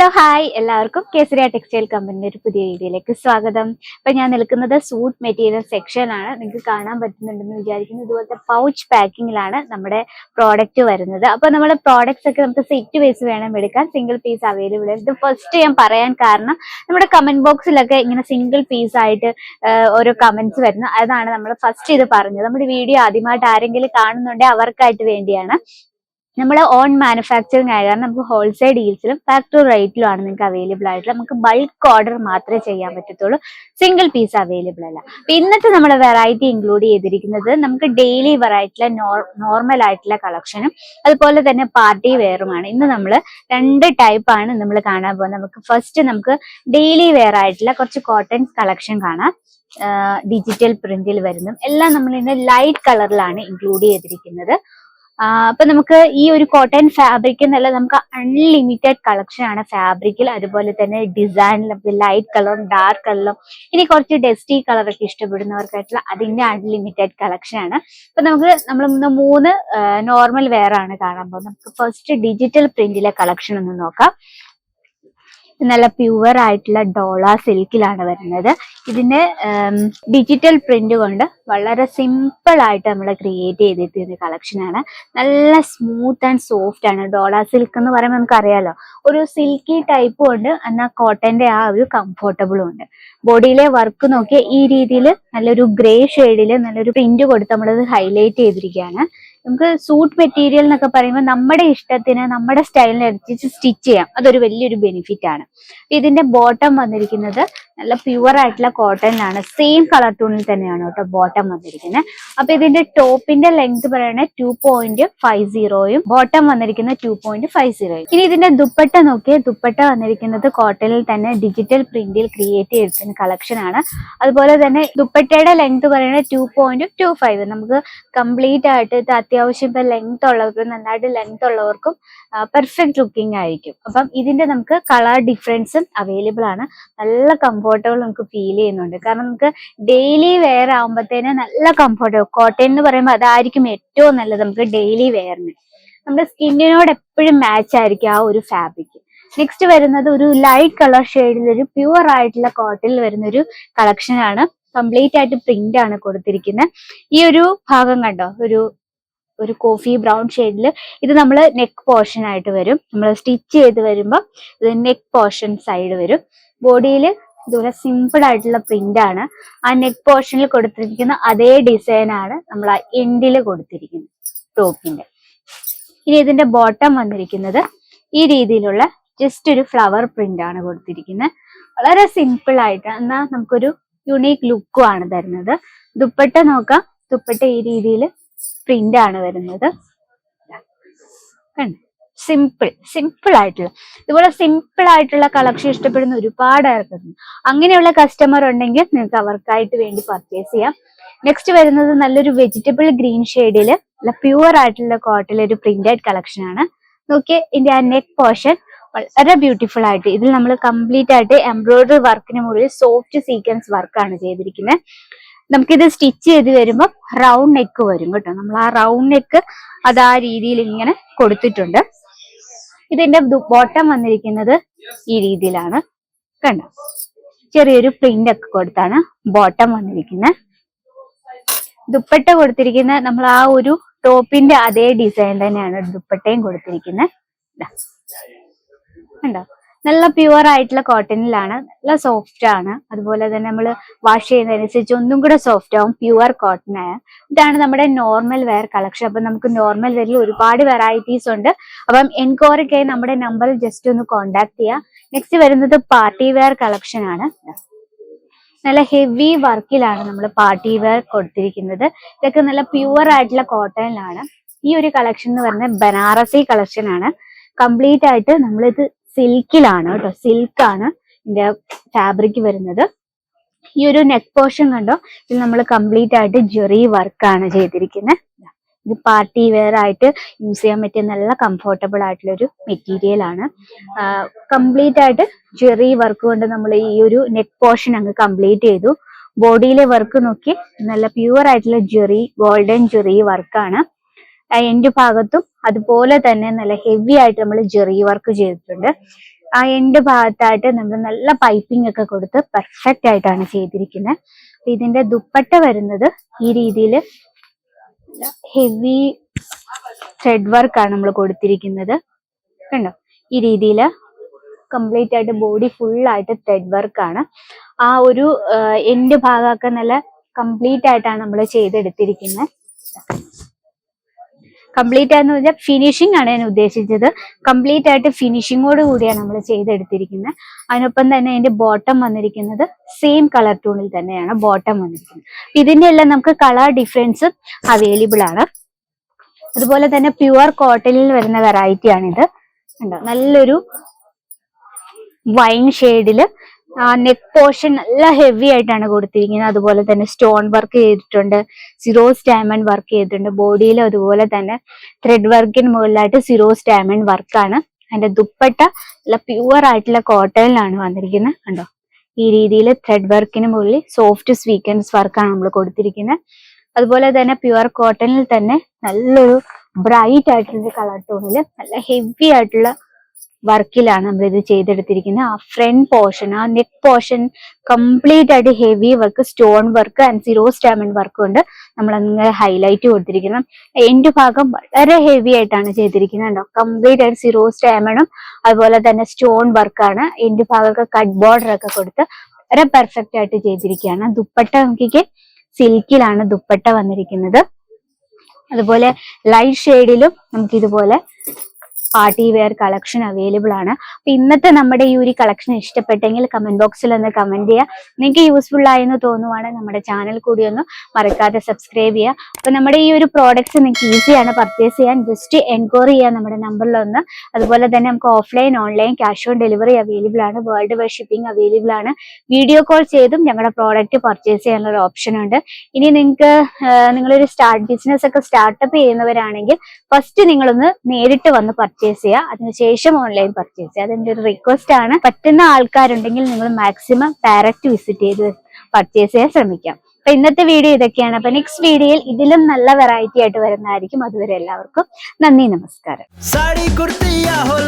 Hello hi. എല്ലാവർക്കും Kesariya textile കമ്പനിയുടെ ഒരു പുതിയ വീഡിയോയിലേക്ക് സ്വാഗതം. ഇപ്പൊ ഞാൻ നിൽക്കുന്നത് സൂട്ട് മെറ്റീരിയൽ സെക്ഷനിലാണ് നിങ്ങൾക്ക് കാണാൻ പറ്റുന്നുണ്ടെന്ന് വിചാരിക്കുന്നു. ഇതുപോലത്തെ പൗച്ച് പാക്കിങ്ങിലാണ് നമ്മുടെ പ്രോഡക്റ്റ് വരുന്നത്. അപ്പൊ നമ്മുടെ പ്രോഡക്ട്സ് ഒക്കെ നമുക്ക് സെറ്റ് വേസ് വേണം എടുക്കാൻ. സിംഗിൾ പീസ് അവൈലബിൾ ഇത് ഫസ്റ്റ് ഞാൻ പറയാൻ കാരണം നമ്മുടെ കമന്റ് ബോക്സിലൊക്കെ ഇങ്ങനെ സിംഗിൾ പീസ് ആയിട്ട് ഓരോ കമന്റ്സ് വരുന്നു. അതാണ് നമ്മൾ ഫസ്റ്റ് ഇത് പറഞ്ഞത്. നമ്മുടെ വീഡിയോ ആദ്യമായിട്ട് ആരെങ്കിലും കാണുന്നുണ്ടെങ്കിൽ അവർക്കായിട്ട് വേണ്ടിയാണ്. നമ്മൾ ഓൺ മാനുഫാക്ചറിങ് ആയ കാരണം നമുക്ക് ഹോൾസെയിൽ ഡീൽസിലും ഫാക്ടറി റേറ്റിലും ആണ് നിങ്ങൾക്ക് അവൈലബിൾ ആയിട്ടുള്ളത്. നമുക്ക് ബൾക്ക് ഓർഡർ മാത്രമേ ചെയ്യാൻ പറ്റത്തുള്ളൂ. സിംഗിൾ പീസ് അവൈലബിൾ അല്ല. അപ്പൊ ഇന്നത്തെ നമ്മുടെ വെറൈറ്റി ഇൻക്ലൂഡ് ചെയ്തിരിക്കുന്നത് നമുക്ക് ഡെയിലി വെറൈറ്റിയിലെ നോർമൽ ആയിട്ടുള്ള കളക്ഷനും അതുപോലെ തന്നെ പാർട്ടി വെയറുമാണ് ഇന്ന് നമ്മൾ രണ്ട് ടൈപ്പ് ആണ് നമ്മൾ കാണാൻ പോകുന്നത്. നമുക്ക് ഫസ്റ്റ് നമുക്ക് ഡെയിലി വെയർ ആയിട്ടുള്ള കുറച്ച് കോട്ടൺ കളക്ഷൻ കാണാം. ഡിജിറ്റൽ പ്രിന്റിൽ വരുന്നതും. എല്ലാം നമ്മൾ ഇന്ന് ലൈറ്റ് കളറിലാണ് ഇൻക്ലൂഡ് ചെയ്തിരിക്കുന്നത്. അപ്പൊ നമുക്ക് ഈ ഒരു കോട്ടൺ ഫാബ്രിക് എന്നല്ല നമുക്ക് അൺലിമിറ്റഡ് കളക്ഷൻ ആണ് ഫാബ്രിക്കിൽ അതുപോലെ തന്നെ ഡിസൈനിലും ലൈറ്റ് കളറും ഡാർക്ക് കളറും ഇനി കുറച്ച് ഡസ്റ്റി കളറൊക്കെ ഇഷ്ടപ്പെടുന്നവർക്കായിട്ടുള്ള അതിന്റെ അൺലിമിറ്റഡ് കളക്ഷൻ ആണ്. അപ്പൊ നമുക്ക് നമ്മൾ മൂന്ന് നോർമൽ വെയർ ആണ് കാണാൻ പോകുന്നത്. നമുക്ക് ഫസ്റ്റ് ഡിജിറ്റൽ പ്രിന്റിലെ കളക്ഷൻ ഒന്ന് നോക്കാം. നല്ല പ്യുവർ ആയിട്ടുള്ള ഡോള സിൽക്കിലാണ് വരുന്നത്. ഇതിന്റെ ഡിജിറ്റൽ പ്രിന്റ് കൊണ്ട് വളരെ സിമ്പിൾ ആയിട്ട് നമ്മൾ ക്രിയേറ്റ് ചെയ്തിട്ടൊരു കളക്ഷൻ ആണ്. നല്ല സ്മൂത്ത് ആൻഡ് സോഫ്റ്റ് ആണ്. ഡോള സിൽക്ക് എന്ന് പറയുമ്പോൾ നമുക്ക് അറിയാലോ ഒരു സിൽക്കി ടൈപ്പ് ഉണ്ട് എന്നാൽ കോട്ടന്റെ ആ ഒരു കംഫോർട്ടബിളും ഉണ്ട്. ബോഡിയിലെ വർക്ക് നോക്കിയാൽ ഈ രീതിയിൽ നല്ലൊരു ഗ്രേ ഷെയ്ഡിൽ നല്ലൊരു പ്രിന്റ് കൊടുത്ത് നമ്മളത് ഹൈലൈറ്റ് ചെയ്തിരിക്കുകയാണ്. നമുക്ക് സൂട്ട് മെറ്റീരിയൽ എന്നൊക്കെ പറയുമ്പോൾ നമ്മുടെ ഇഷ്ടത്തിന് നമ്മുടെ സ്റ്റൈലിനനുസരിച്ച് സ്റ്റിച്ച് ചെയ്യാം. അതൊരു വലിയൊരു ബെനിഫിറ്റ് ആണ്. ഇതിന്റെ ബോട്ടം വന്നിരിക്കുന്നത് നല്ല പ്യുവർ ആയിട്ടുള്ള കോട്ടൺ ആണ്. സെയിം കളർ ടൂണിൽ തന്നെയാണ് കേട്ടോ ബോട്ടം വന്നിരിക്കുന്നത്. അപ്പൊ ഇതിന്റെ ടോപ്പിന്റെ ലെങ്ത് പറയുന്നത് ടു പോയിന്റ് ഫൈവ് സീറോയും ബോട്ടം വന്നിരിക്കുന്നത് ടു പോയിന്റ് ഫൈവ് സീറോയും ഇനി ഇതിന്റെ ദുപ്പട്ട നോക്കിയ ദുപ്പട്ട വന്നിരിക്കുന്നത് കോട്ടണിൽ തന്നെ ഡിജിറ്റൽ പ്രിന്റിൽ ക്രിയേറ്റ് ചെയ്തിരിക്കുന്ന കളക്ഷൻ ആണ്. അതുപോലെ തന്നെ ദുപ്പട്ടയുടെ ലെങ്ത് പറയുന്നത് ടു പോയിന്റ് ടു ഫൈവ് നമുക്ക് കംപ്ലീറ്റ് ആയിട്ട് ഇത് അത്യാവശ്യം ഇപ്പൊ ലെങ്ത് ഉള്ളവർക്കും നന്നായിട്ട് ലെങ്ത് ഉള്ളവർക്കും പെർഫെക്റ്റ് ലുക്കിംഗ് ആയിരിക്കും. അപ്പം ഇതിന്റെ നമുക്ക് കളർ ഡിഫറൻസും അവൈലബിൾ ആണ്. നല്ല കംഫർട്ടബിൾ നമുക്ക് ഫീൽ ചെയ്യുന്നുണ്ട്. കാരണം നമുക്ക് ഡെയിലി വെയർ ആകുമ്പോഴത്തേന് നല്ല കംഫർട്ടബിൾ കോട്ടൺ എന്ന് പറയുമ്പോൾ അതായിരിക്കും ഏറ്റവും നല്ലത് നമുക്ക് ഡെയിലി വെയറിന് നമ്മുടെ സ്കിന്നിനോട് എപ്പോഴും മാച്ച് ആയിരിക്കും ആ ഒരു ഫാബ്രിക് നെക്സ്റ്റ് വരുന്നത് ഒരു ലൈറ്റ് കളർ ഷെയ്ഡിൽ ഒരു പ്യുവർ ആയിട്ടുള്ള കോട്ടണിൽ വരുന്ന ഒരു കളക്ഷൻ ആണ്. കംപ്ലീറ്റ് ആയിട്ട് പ്രിന്റ് ആണ് കൊടുത്തിരിക്കുന്നത് ഈ ഒരു ഭാഗം കണ്ടോ? ഒരു ഒരു കോഫി ബ്രൗൺ ഷെയ്ഡിൽ ഇത് നമ്മൾ നെക്ക് പോർഷൻ ആയിട്ട് വരും. നമ്മൾ സ്റ്റിച്ച് ചെയ്ത് വരുമ്പോൾ ഇത് നെക്ക് പോർഷൻ സൈഡ് വരും. ബോഡിയിൽ ഇതുപോലെ സിമ്പിൾ ആയിട്ടുള്ള പ്രിന്റ് ആണ്. ആ നെക്ക് പോർഷനിൽ കൊടുത്തിരിക്കുന്ന അതേ ഡിസൈൻ ആണ് നമ്മൾ ആ എൻഡിൽ കൊടുത്തിരിക്കുന്നത് ടോപ്പിന്റെ. ഇനി ഇതിന്റെ ബോട്ടം വന്നിരിക്കുന്നത് ഈ രീതിയിലുള്ള ജസ്റ്റ് ഒരു ഫ്ലവർ പ്രിന്റ് ആണ് കൊടുത്തിരിക്കുന്നത്. വളരെ സിമ്പിൾ ആയിട്ട് എന്നാൽ നമുക്കൊരു യുണീക്ക് ലുക്കും ആണ് തരുന്നത്. ദുപ്പട്ട നോക്കാം. ദുപ്പട്ട ഈ രീതിയിൽ പ്രിന്റ് ആണ് വരുന്നത്. കണ്ടോ? സിമ്പിൾ സിമ്പിൾ ആയിട്ടുള്ള. ഇതുപോലെ സിമ്പിൾ ആയിട്ടുള്ള കളക്ഷൻ ഇഷ്ടപ്പെടുന്ന ഒരുപാട് ആൾക്കാരുണ്ട്. അങ്ങനെയുള്ള കസ്റ്റമർ ഉണ്ടെങ്കിൽ നിങ്ങൾക്ക് അവർക്കായിട്ട് വേണ്ടി പർച്ചേസ് ചെയ്യാം. നെക്സ്റ്റ് വരുന്നത് നല്ലൊരു വെജിറ്റബിൾ ഗ്രീൻ ഷെയ്ഡിൽ നല്ല പ്യുവർ ആയിട്ടുള്ള കോട്ടിലെ ഒരു പ്രിന്റഡ് കളക്ഷൻ ആണ്. നോക്കിയേ ഇതിന്റെ ആ നെക്ക് പോർഷൻ വളരെ ബ്യൂട്ടിഫുൾ ആയിട്ട് ഇതിൽ നമ്മൾ കംപ്ലീറ്റ് ആയിട്ട് എംബ്രോയിഡറി വർക്കിന് മുകളിൽ സോഫ്റ്റ് സീക്വൻസ് വർക്കാണ് ചെയ്തിരിക്കുന്നത് നമുക്കിത് സ്റ്റിച്ച് ചെയ്ത് വരുമ്പോൾ റൗണ്ട് നെക്ക് വരും കേട്ടോ. നമ്മൾ ആ റൗണ്ട് നെക്ക് അത് ആ രീതിയിൽ ഇങ്ങനെ കൊടുത്തിട്ടുണ്ട്. ഇതിന്റെ ബോട്ടം വന്നിരിക്കുന്നത് ഈ രീതിയിലാണ്. കണ്ടോ? ചെറിയൊരു പ്രിന്റ് ഒക്കെ കൊടുത്താണ് ബോട്ടം വന്നിരിക്കുന്നത്. ദുപ്പട്ട കൊടുത്തിരിക്കുന്ന നമ്മൾ ആ ഒരു ടോപ്പിന്റെ അതേ ഡിസൈൻ തന്നെയാണ് ദുപ്പട്ടയും കൊടുത്തിരിക്കുന്നത്. കണ്ടോ? നല്ല പ്യുവർ ആയിട്ടുള്ള കോട്ടണിലാണ് നല്ല സോഫ്റ്റ് ആണ്. അതുപോലെ തന്നെ നമ്മൾ വാഷ് ചെയ്യുന്നതനുസരിച്ച് ഒന്നും കൂടെ സോഫ്റ്റ് ആവും പ്യുവർ കോട്ടൺ ആയ. ഇതാണ് നമ്മുടെ നോർമൽ വെയർ കളക്ഷൻ അപ്പൊ നമുക്ക് നോർമൽ വെയറിൽ ഒരുപാട് വെറൈറ്റീസ് ഉണ്ട്. അപ്പം എൻക്വയറിക്കായി നമ്മുടെ നമ്പർ ജസ്റ്റ് ഒന്ന് കോൺടാക്ട് ചെയ്യാം. നെക്സ്റ്റ് വരുന്നത് പാർട്ടി വെയർ കളക്ഷൻ ആണ്. നല്ല ഹെവി വർക്കിലാണ് നമ്മൾ പാർട്ടി വെയർ കൊടുത്തിരിക്കുന്നത്. ഇതൊക്കെ നല്ല പ്യുവർ ആയിട്ടുള്ള കോട്ടണിലാണ് ഈ ഒരു കളക്ഷൻ എന്ന് പറയുന്നത് ബനാറസി കളക്ഷൻ ആണ്. കംപ്ലീറ്റ് ആയിട്ട് നമ്മളിത് സിൽക്കിലാണ് കേട്ടോ. സിൽക്കാണ് ഇതിന്റെ ഫാബ്രിക് വരുന്നത്. ഈ ഒരു നെക്ക് പോർഷൻ കണ്ടോ? ഇതിൽ നമ്മൾ കംപ്ലീറ്റ് ആയിട്ട് ജെറി വർക്കാണ് ചെയ്തിരിക്കുന്നത് ഇത് പാർട്ടി വെയർ ആയിട്ട് യൂസ് ചെയ്യാൻ പറ്റിയ നല്ല കംഫോർട്ടബിൾ ആയിട്ടുള്ള ഒരു മെറ്റീരിയൽ ആണ് കംപ്ലീറ്റ് ആയിട്ട് ജെറി വർക്ക് കൊണ്ട് നമ്മൾ ഈ ഒരു നെക്ക് പോർഷൻ അങ്ങ് കംപ്ലീറ്റ് ചെയ്തു. ബോഡിയിലെ വർക്ക് നോക്കി നല്ല പ്യുവർ ആയിട്ടുള്ള ജെറി ഗോൾഡൻ ജെറി വർക്കാണ് എൻഡ് ഭാഗത്തും അതുപോലെ തന്നെ നല്ല ഹെവി ആയിട്ട് നമ്മൾ ജെറി വർക്ക് ചെയ്തിട്ടുണ്ട്. ആ എൻഡ് ഭാഗത്തായിട്ട് നമ്മൾ നല്ല പൈപ്പിംഗ് ഒക്കെ കൊടുത്ത് പെർഫെക്റ്റ് ആയിട്ടാണ് ചെയ്തിരിക്കുന്നത് അപ്പൊ ഇതിന്റെ ദുപ്പട്ട വരുന്നത് ഈ രീതിയിൽ ഹെവി ത്രെഡ് വർക്കാണ് നമ്മൾ കൊടുത്തിരിക്കുന്നത്. കണ്ടോ? ഈ രീതിയിൽ കംപ്ലീറ്റ് ആയിട്ട് ബോഡി ഫുൾ ആയിട്ട് ത്രെഡ് വർക്കാണ് ആ ഒരു എൻഡ് ഭാഗമൊക്കെ നല്ല കംപ്ലീറ്റ് ആയിട്ടാണ് നമ്മൾ ചെയ്തെടുത്തിരിക്കുന്നത് കംപ്ലീറ്റ് ആയെന്ന് പറഞ്ഞാൽ ഫിനിഷിംഗ് ആണ് ഞാൻ ഉദ്ദേശിച്ചത്. കംപ്ലീറ്റ് ആയിട്ട് ഫിനിഷിങ്ങോട് കൂടിയാണ് നമ്മൾ ചെയ്തെടുത്തിരിക്കുന്നത്. അതിനൊപ്പം തന്നെ അതിന്റെ ബോട്ടം വന്നിരിക്കുന്നത് സെയിം കളർ ടൂണിൽ തന്നെയാണ് ബോട്ടം വന്നിരിക്കുന്നത്. ഇതിന്റെ എല്ലാം നമുക്ക് കളർ ഡിഫറൻസ് അവൈലബിൾ ആണ്. അതുപോലെ തന്നെ പ്യുവർ കോട്ടണിൽ വരുന്ന വെറൈറ്റി ആണിത്. കണ്ടോ? നല്ലൊരു വൈൻ ഷെയ്ഡിൽ നെക്ക് പോർഷൻ നല്ല ഹെവി ആയിട്ടാണ് കൊടുത്തിരിക്കുന്നത്. അതുപോലെ തന്നെ സ്റ്റോൺ വർക്ക് ചെയ്തിട്ടുണ്ട്. സിറോസ് ഡയമണ്ട് വർക്ക് ചെയ്തിട്ടുണ്ട്. ബോഡിയിൽ അതുപോലെ തന്നെ ത്രെഡ് വർക്കിന് മുകളിലായിട്ട് സിറോസ് ഡയമണ്ട് വർക്കാണ് അതിന്റെ ദുപ്പട്ട നല്ല പ്യുവർ ആയിട്ടുള്ള കോട്ടണിലാണ് വന്നിരിക്കുന്നത്. കണ്ടോ? ഈ രീതിയിൽ ത്രെഡ് വർക്കിന് മുകളിൽ സോഫ്റ്റ് സ്വീക്കൻസ് വർക്കാണ് നമ്മൾ കൊടുത്തിരിക്കുന്നത്. അതുപോലെ തന്നെ പ്യുവർ കോട്ടണിൽ തന്നെ നല്ലൊരു ബ്രൈറ്റ് ആയിട്ടുള്ള കളർ ടോണിൽ നല്ല ഹെവി ആയിട്ടുള്ള വർക്കിലാണ് നമ്മൾ ഇത് ചെയ്തെടുത്തിരിക്കുന്നത്. ആ ഫ്രണ്ട് പോർഷൻ ആ നെക്ക് പോർഷൻ കംപ്ലീറ്റ് ആയിട്ട് heavy work stone work and zero സ്റ്റാമിൻ വർക്ക് ഉണ്ട് നമ്മൾ അങ്ങനെ ഹൈലൈറ്റ് കൊടുത്തിരിക്കുന്നത് എൻഡ് ഭാഗം വളരെ ഹെവി ആയിട്ടാണ് ചെയ്തിരിക്കുന്നത് കണ്ടോ കംപ്ലീറ്റ് ആയിട്ട് സീറോ സ്റ്റാമിനും അതുപോലെ തന്നെ സ്റ്റോൺ വർക്കാണ് എൻഡ് ഭാഗമൊക്കെ കട്ട് ബോർഡർ ഒക്കെ കൊടുത്ത് വളരെ പെർഫെക്റ്റ് ആയിട്ട് ചെയ്തിരിക്കുകയാണ്. ദുപ്പട്ട നോക്കിക്ക് സിൽക്കിലാണ് ദുപ്പട്ട വന്നിരിക്കുന്നത്. അതുപോലെ ലൈറ്റ് ഷെയ്ഡിലും നമുക്ക് ഇതുപോലെ പാർട്ടി വെയർ കളക്ഷൻ അവൈലബിൾ ആണ്. അപ്പൊ ഇന്നത്തെ നമ്മുടെ ഈ ഒരു കളക്ഷൻ ഇഷ്ടപ്പെട്ടെങ്കിൽ കമന്റ് ബോക്സിൽ ഒന്ന് കമന്റ് ചെയ്യുക. നിങ്ങൾക്ക് യൂസ്ഫുൾ ആയെന്ന് തോന്നുവാണെങ്കിൽ നമ്മുടെ ചാനൽ കൂടി ഒന്ന് മറക്കാതെ സബ്സ്ക്രൈബ് ചെയ്യുക. അപ്പൊ നമ്മുടെ ഈ ഒരു പ്രോഡക്ട്സ് നിങ്ങൾക്ക് ഈസിയാണ് പർച്ചേസ് ചെയ്യാൻ. ജസ്റ്റ് എൻക്വയറി ചെയ്യുക നമ്മുടെ നമ്പറിൽ ഒന്ന്. അതുപോലെ തന്നെ നമുക്ക് offline online cash on delivery available ആണ്. വേൾഡ് വൈഡ് ഷിപ്പിംഗ് അവൈലബിൾ ആണ്. വീഡിയോ കോൾ ചെയ്തും ഞങ്ങളുടെ പ്രോഡക്റ്റ് പർച്ചേസ് ചെയ്യാനുള്ള ഒരു ഓപ്ഷൻ ഉണ്ട്. ഇനി നിങ്ങൾക്ക് നിങ്ങളൊരു സ്റ്റാർട്ട് ബിസിനസ് ഒക്കെ സ്റ്റാർട്ടപ്പ് ചെയ്യുന്നവരാണെങ്കിൽ ഫസ്റ്റ് നിങ്ങളൊന്ന് നേരിട്ട് വന്ന് പർച്ചേസ് പർച്ചേസ് ചെയ്യുക. അതിനുശേഷം ഓൺലൈൻ പർച്ചേസ് ചെയ്യുക. അതെന്റെ ഒരു റിക്വസ്റ്റ് ആണ്. പറ്റുന്ന ആൾക്കാരുണ്ടെങ്കിൽ നിങ്ങൾ മാക്സിമം ഡയറക്റ്റ് വിസിറ്റ് ചെയ്ത് പർച്ചേസ് ചെയ്യാൻ ശ്രമിക്കാം. അപ്പൊ ഇന്നത്തെ വീഡിയോ ഇതൊക്കെയാണ്. അപ്പൊ നെക്സ്റ്റ് വീഡിയോയിൽ ഇതിലും നല്ല വെറൈറ്റി ആയിട്ട് വരുന്നതായിരിക്കും. അതുവരെ എല്ലാവർക്കും നന്ദി നമസ്കാരം. സാരി കുർത്തിയാ ഹോ